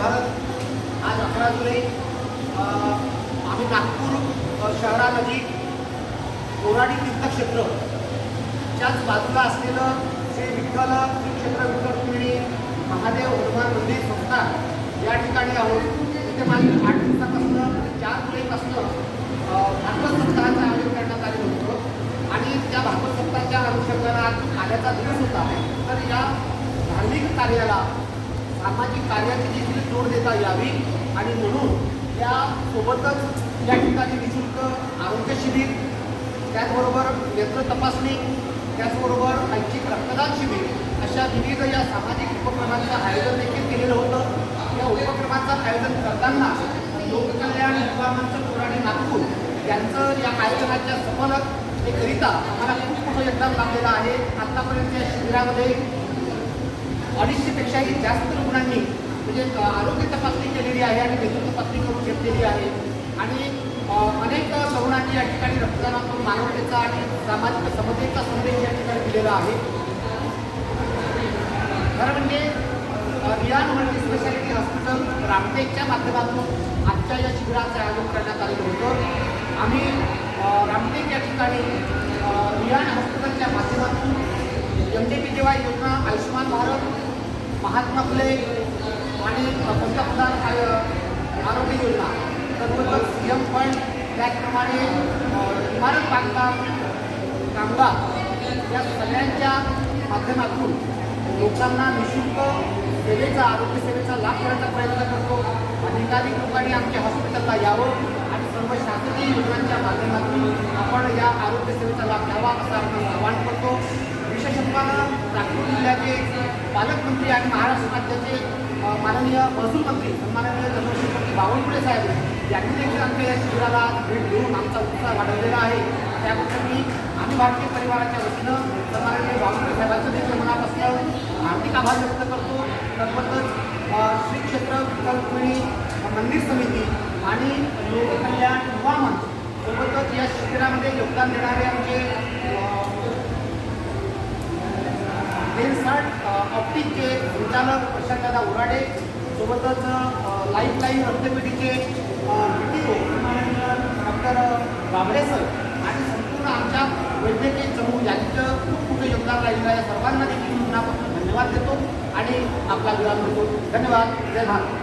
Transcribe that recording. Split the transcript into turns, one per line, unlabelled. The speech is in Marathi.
भारत. आज अकरा जुलै आम्ही नागपूर शहरानजीक कोराडी तीर्थक्षेत्र. च्याच बाजूला असलेलं श्री विठ्ठल श्रीक्षेत्र विठ्ठल रुक्मिणी महादेव हनुमान मंदिर संस्था या ठिकाणी आहोत. तिथे मागील आठ दिवसापासून चार जुलैपासून भागवत सप्ताहाचं आयोजन करण्यात आलेलं होतं. आणि त्या भागवत सप्ताहाच्या अनुषंगानं आज आल्याचा दिवस होता. तर या धार्मिक कार्याला सामाजिक कार्याची देखील जोड देता यावी. आणि म्हणून त्यासोबतच या ठिकाणी निशुल्क आरोग्य शिबिर त्याचबरोबर नेत्र तपासणी त्याचबरोबर ऐच्छिक रक्तदान शिबिर अशा विविध या सामाजिक उपक्रमांचं आयोजन देखील केलेलं होतं. या उपक्रमाचं आयोजन करताना लोककल्याण विभागांचं पुराणे नागपूर यांचं या आयोजनाच्या सफलतेकरिता आम्हाला खूप मोठं योगदान लाभलेलं आहे. आत्तापर्यंत या शिबिरामध्ये अडीचशेपेक्षाही जास्त रुग्णांनी म्हणजे आरोग्य तपासणी केलेली आहे आणि नेत्र तपासणी करून घेतलेली आहे. आणि अनेक तरुणांनी या ठिकाणी रक्तदानातून मानवतेचा आणि सामाजिक समतेचा संदेश या ठिकाणी दिलेला आहे. खरं म्हणजे रियान मल्टी स्पेशालिटी हॉस्पिटल रामटेकच्या माध्यमातून आजच्या या शिबिराचं आयोजन करण्यात आलेलं होतं. आम्ही रामटेक या ठिकाणी रियान हॉस्पिटलच्या माध्यमातून एम डी पी जेव्हा योजना आयुष्यमान भारत महात्मा फुले आणि पंतप्रधान Arogya Yojana. तद्बरोबर C M fund त्याचप्रमाणे इमारत बांधकाम कामगार या सगळ्यांच्या माध्यमातून लोकांना निशुल्क सेवेचा आरोग्य सेवेचा लाभ करण्याचा प्रयत्न करतो. अधिकाधिक लोकांनी आमच्या हॉस्पिटलला यावं आणि सर्व शासकीय योजनांच्या माध्यमातून आपण या आरोग्य सेवेचा लाभ घ्यावा असं आपण आवाहन करतो. विशेषतः नागपूर जिल्ह्याचे पालकमंत्री आणि महाराष्ट्र राज्याचे माननीय महसूल मंत्री सन्माननीय चंद्रशेखरजी बावनकुळे साहेब यांनी देखील आमच्या या शिबिराला भेट देऊन आमचा उत्साह वाढवलेला आहे. त्याबद्दल मी आम्ही भारतीय परिवाराच्या वतीनं सन्माननीय बावनकुळे साहेबांचं देखील मनापासून आर्थिक आभार व्यक्त करतो. तद्बद्दल श्री क्षेत्र विठ्ठल रुक्मिणी मंदिर समिती आणि लोककल्याण युवा मंच सोबतच या शिबिरामध्ये योगदान देणारे आमचे अ, संचालक प्रशांतदादा उराडे सोबतच लाईफ लाईन रक्तपेढीचे डॉक्टर बाबडे सर आणि संपूर्ण आमच्या वैद्यकीय चमू यांचं खूप मोठं योगदान राहिलेलं आहे. सर्वांना देखील मनापासून धन्यवाद देतो आणि आपला विराम देतो धन्यवाद. जय भारत.